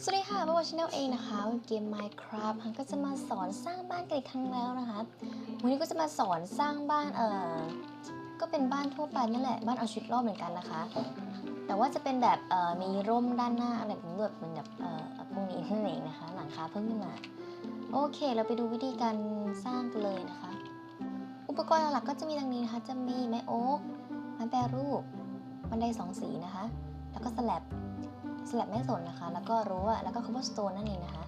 สวัสดีค่ะพ่อวชแนลเองนะคะเกม Minecraft ฮันก็จะมาสอนสร้างบ้านกันอีกครั้งแล้วนะคะ วันนี้ก็จะมาสอนสร้างบ้านเออก็เป็นบ้านทั่วไปนั่นแหละ บ้านเอาชีวิตรอดเหมือนกันนะคะ แต่ว่าจะเป็นแบบเออมีร่มด้านหน้าอะไรแบบนี้แบบเหมือนแบบเออพวกนี้นั่นเองนะคะ หลังคาเพิ่มขึ้นมา โอเค เราไปดูวิธีการสร้างกันเลยนะคะ อุปกรณ์หลักก็จะมีดังนี้นะคะ จะมีไม้โอ๊กไม้แปรรูปบันไดสองสีนะคะ แล้วก็สแลบ สลับแม่สนนะคะ แล้วก็รั้วแล้วก็คอ b บ e สโตนนั่นเองนะคะ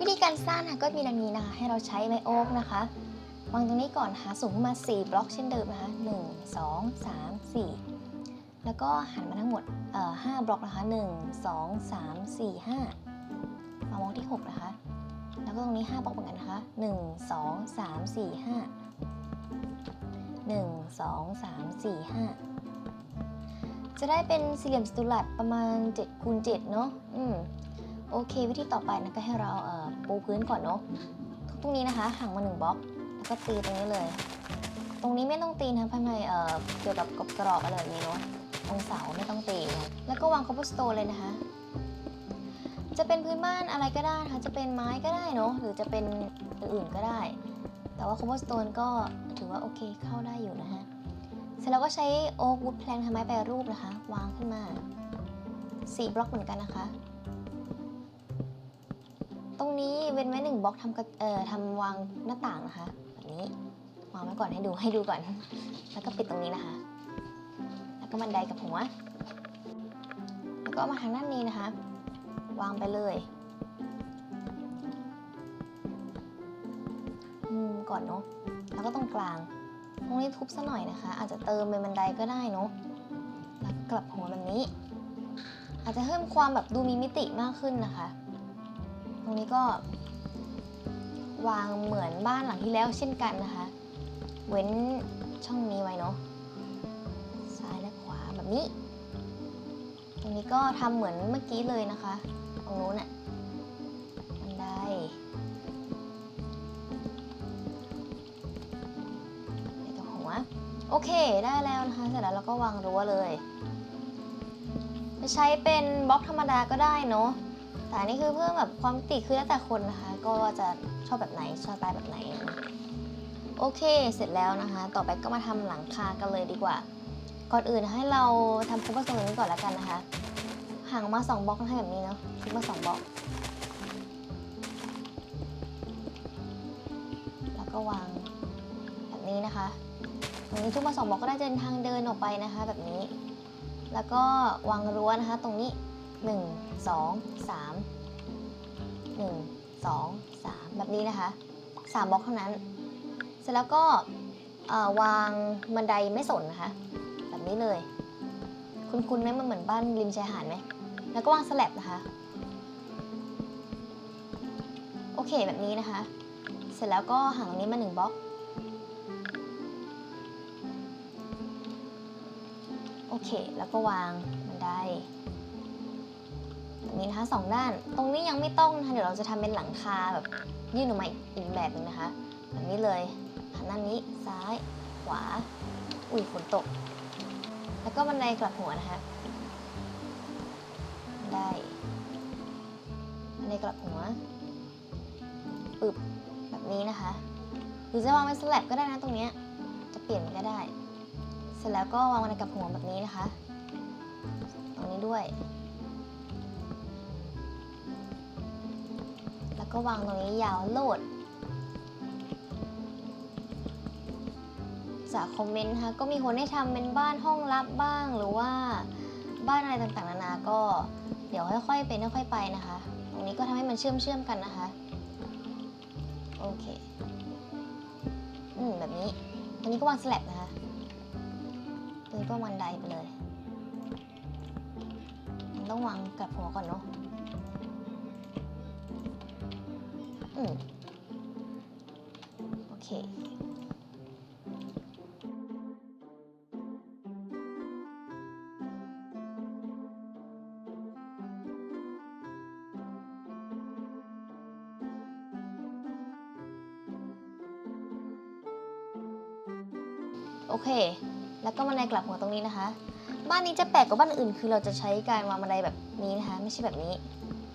วิธีการสร้างนะคะก็มีดังนี้นะคะ ให้เราใช้ไม้โอ๊กนะคะวางตรงนี้ก่อนหาสูงขึ้นมา 4 บล็อกเช่นเดิมนะคะ 1 2 3 4 แล้วก็หันมาทั้งหมดเอ่อ5บล็อกนะคะ 1 2 3 4 5มาวางที่ 6 นะคะ แล้วก็ตรงนี้ 5 บล็อกเหมือนกันนะคะ 1 2 3 4 5 1 2 3 4 5 จะได้เป็นสี่เหลี่ยมจัตุรัสประมาณ7คูณ7เนาะอืมโอเค วิธีต่อไปนะก็ให้เราเอ่อปูพื้นก่อนเนาะตรงนี้นะคะห่างมา1บล็อก แล้วก็ตีตรงนี้เลย ตรงนี้ไม่ต้องตีนะภายในเอ่อเกี่ยวกับกรอบกรอบอะไรแบบนี้เนาะตรงเสาไม่ต้องตีนะแล้วก็วางคอ b บ e สโตนเลยนะคะ จะเป็นพื้นบ้านอะไรก็ได้นะคะจะเป็นไม้ก็ได้เนาะหรือจะเป็นอื่นๆก็ได้ แต่ว่าคอ b บ e สโตนก็ถือว่าโอเคเข้าได้อยู่นะฮะ เสร็จแล้วก็ใช้โอ๊กวูดแพลงทำไม้แปรรูปนะคะ วางขึ้นมา4บล็อกเหมือนกันนะคะ ตรงนี้เว้นไว้1บล็อกทำกระเอ่อทำวางหน้าต่างนะคะแบบนี้วางไว้ก่อนให้ดูให้ดูก่อน แล้วก็ปิดตรงนี้นะคะ แล้วก็บันไดกับหัว แล้วก็มาทางด้านนี้นะคะ วางไปเลยมุมก่อนเนาะแล้วก็ตรงกลาง ตรงนี้ทุบซะหน่อยนะคะ อาจจะเติมเป็นบันไดก็ได้เนาะแล้วก็กลับหัวแบบนี้ อาจจะเพิ่มความแบบดูมีมิติมากขึ้นนะคะ ตรงนี้ก็ วางเหมือนบ้านหลังที่แล้วเช่นกันนะคะ เว้นช่องนี้ไว้เนาะซ้ายและขวาแบบนี้ ตรงนี้ก็ทำเหมือนเมื่อกี้เลยนะคะ ตรงนู้นอะบั โอเคได้แล้วนะคะ เสร็จแล้วเราก็วางรั้วเลยจะใช้เป็นบล็อกธรรมดาก็ได้เนาะแต่นี่คือเพิ่มแบบความติคือแล้วแต่คนนะคะ ก็จะชอบแบบไหนชอบสไตล์แบบไหน โอเคเสร็จแล้วนะคะ ต่อไปก็มาทำหลังคากันเลยดีกว่า ก่อนอื่นให้เราทำคุปเปอร์โซนนี้ก่อนแล้วกันนะคะห่างมา2บล็อกให้แบบนี้เนาะคุปเปอร์สองบล็อกแล้วก็วางแบบนี้นะคะ ตรงนี้ทุกมาสองบอกก็ได้เดินทางเดินออกไปนะคะ แบบนี้ แล้วก็วางรั้วนะคะ ตรงนี้1 2 3 1 2 3แบบนี้นะคะ3บล็อกเท่านั้น เสร็จแล้วก็วางบันไดไม่สนนะคะ แบบนี้เลย คุณคุณไหมมันเหมือนบ้านริมชายหาดไหมแล้วก็วางสแลบนะคะ โอเคแบบนี้นะคะ เสร็จแล้วก็ห่างตรงนี้มาหนึ่งบล็อก โอเคแล้วก็วางบันไดแบบนี้นะคะสองด้าน ตรงนี้ยังไม่ต้องนะคะเดี๋ยวเราจะทำเป็นหลังคาแบบยื่นออกมาอีกแบบหนึงนะคะ แบบนี้เลยหันด้านนี้ซ้าย ขวา อุ้ยฝนตก แล้วก็บันไดกลับหัวนะคะบันไดบันไดกลับหัวปึบแบบนี้นะคะ หรือจะวางเป็นสแลบก็ได้นะตรงเนี้ยจะเปลี่ยนก็ได้ เสร็จแล้วก็วางมันกับหัวแบบนี้นะคะ ตรงนี้ด้วย แล้วก็วางตรงนี้ยาวโลด จากคอมเมนต์นะคะก็มีคนให้ทำเป็นบ้านห้องลับบ้างหรือว่าบ้านอะไรต่างๆนานาก็เดี๋ยวค่อยๆเป็นค่อยๆไปนะคะ ตรงนี้ก็ทำให้มันเชื่อมๆกันนะคะ โอเค อืมแบบนี้ อันนี้ก็วางสแลบนะคะ นี้ก็วางไดไปเลย มันต้องวางกับหัวก่อนเนาะอืมโอเคโอเค แล้วก็มาในกลับหัวตรงนี้นะคะ บ้านนี้จะแปลกกว่าบ้านอื่น คือเราจะใช้การวางบันไดแบบนี้นะคะ ไม่ใช่แบบนี้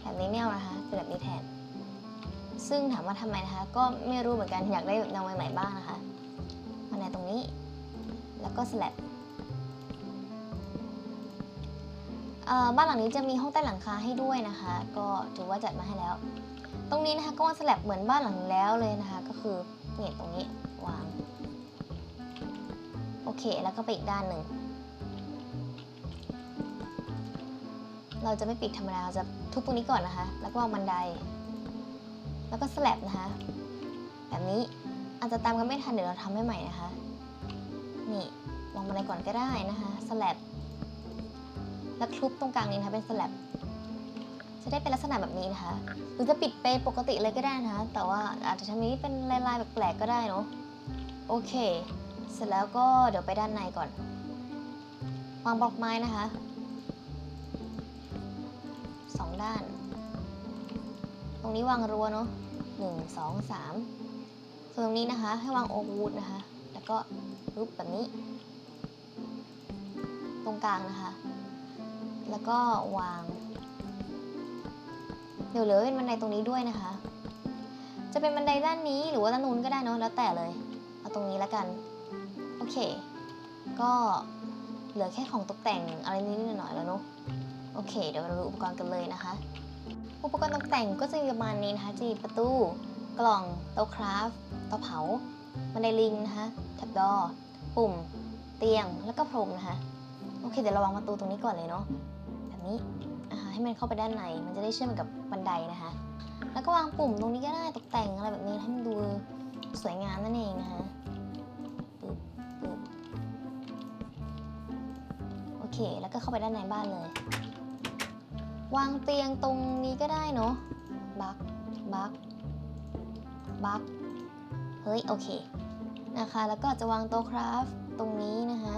แบบนี้ไม่เอานะคะเป็นแบบนี้แทน ซึ่งถามว่าทำไมนะคะ ก็ไม่รู้เหมือนกันอยากได้แนวใหม่ๆบ้างนะคะบันไดตรงนี้ แล้วก็สแลบบ้านหลังนี้จะมีห้องใต้หลังคาให้ด้วยนะคะ ก็ถือว่าจัดมาให้แล้ว ตรงนี้นะคะก็วางสแลบเหมือนบ้านหลังแล้วเลยนะคะ ก็คือเนี่ยตรงนี้วาง เค แล้วก็ไปอีกด้านหนึ่ง เราจะไม่ปิดธรรมดา เราจะทุบตรงนี้ก่อนนะคะ แล้วก็วางบันได แล้วก็สแลบนะคะ แบบนี้อาจจะตามกันไม่ทัน เดี๋ยวเราทำให้ใหม่นะคะ นี่วางบันไดก่อนก็ได้นะคะสแลบแล้วคลุบตรงกลางนี้นะคะเป็นสแลบจะได้เป็นลักษณะแบบนี้นะคะ หรือจะปิดไปปกติเลยก็ได้นะคะ แต่ว่าอาจจะทำนี้เป็นลายๆแปลกๆก็ได้เนาะ โอเค เสร็จแล้วก็เดี๋ยวไปด้านในก่อน วางบล็อกไม้นะคะสองด้าน ตรงนี้วางรั้วเนาะหนึ่งสองสามส่วนตรงนี้นะคะให้วางโอ๊กวูดนะคะ แล้วก็รูปแบบนี้ ตรงกลางนะคะ แล้วก็วาง เดี๋ยวเหลือเป็นบันไดตรงนี้ด้วยนะคะ จะเป็นบันไดด้านนี้หรือว่าด้านนู้นก็ได้เนาะแล้วแต่เลย เอาตรงนี้แล้วกัน อเค ก็เหลือแค่ของตกแต่งอะไรนิดหน่อยแล้วเนาะโอเค เดี๋ยวเราดูอุปกรณ์กันเลยนะคะ อุปกรณ์ตกแต่งก็จะมีประมาณนี้นะคะจะมีประตู กล่องโต๊ะคราฟต์เตาเผาบันไดลิงนะคะแท็บดอปุ่ม เตียงแล้วก็พรมนะคะโอเค เดี๋ยวเราวางประตูตรงนี้ก่อนเลยเนาะแบบนี้ให้มันเข้าไปด้านในมันจะได้เชื่อมกับบันไดนะคะ แล้วก็วางปุ่มตรงนี้ก็ได้ตกแต่งอะไรแบบนี้ให้มันดูสวยงามนั่นเองนะคะ เค แล้วก็เข้าไปด้านในบ้านเลย วางเตียงตรงนี้ก็ได้เนาะ บัก บัก บัก เฮ้ย โอเค นะคะ แล้วก็จะวางโต๊ะคราฟตรงนี้นะคะ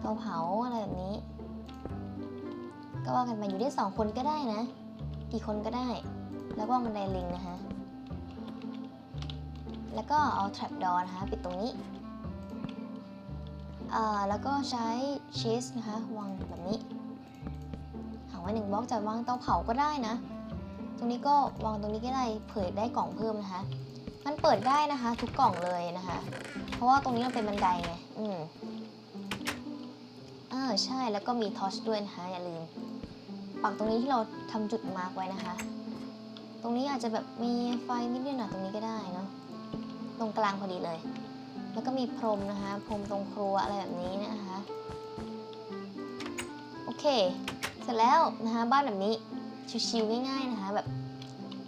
เตาเผาอะไรแบบนี้ ก็ว่ากันไปอยู่ได้สองคนก็ได้นะ กี่คนก็ได้ แล้วก็วางบันไดลิงนะคะ แล้วก็เอา trap door นะคะปิดตรงนี้ แล้วก็ใช้ชีสนะคะวางแบบนี้หางไว้หนึ่งบล็อกจะวางเตาเผาก็ได้นะ ตรงนี้ก็วางตรงนี้ก็ได้เผื่อได้กล่องเพิ่มนะคะ มันเปิดได้นะคะ ทุกกล่องเลยนะคะ เพราะว่าตรงนี้มันเป็นบันไดไงอืมอ่าใช่แล้วก็มีทอชด้วยนะคะอย่าลืมปักตรงนี้ที่เราทำจุดมาร์กไว้นะคะ ตรงนี้อาจจะแบบมีไฟนิดๆหน่อยตรงนี้ก็ได้เนาะตรงกลางพอดีเลย แล้วก็มีพรมนะคะ พรมตรงครัวอะไรแบบนี้นะคะ โอเค เสร็จแล้วนะคะบ้านแบบนี้ชิวๆง่ายๆนะคะแบบ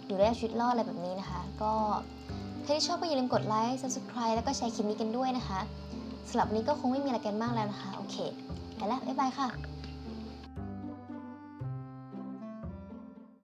อยู่ได้ชีวิตรอดอะไรแบบนี้นะคะ ก็ใครที่ชอบก็อย่าลืมกดไลค์ subscribe แล้วก็แชร์คลิปนี้กันด้วยนะคะสำหรับวันนี้ก็คงไม่มีอะไรกันมากแล้วนะคะ โอเค ไปแล้ว บ๊ายบายค่ะ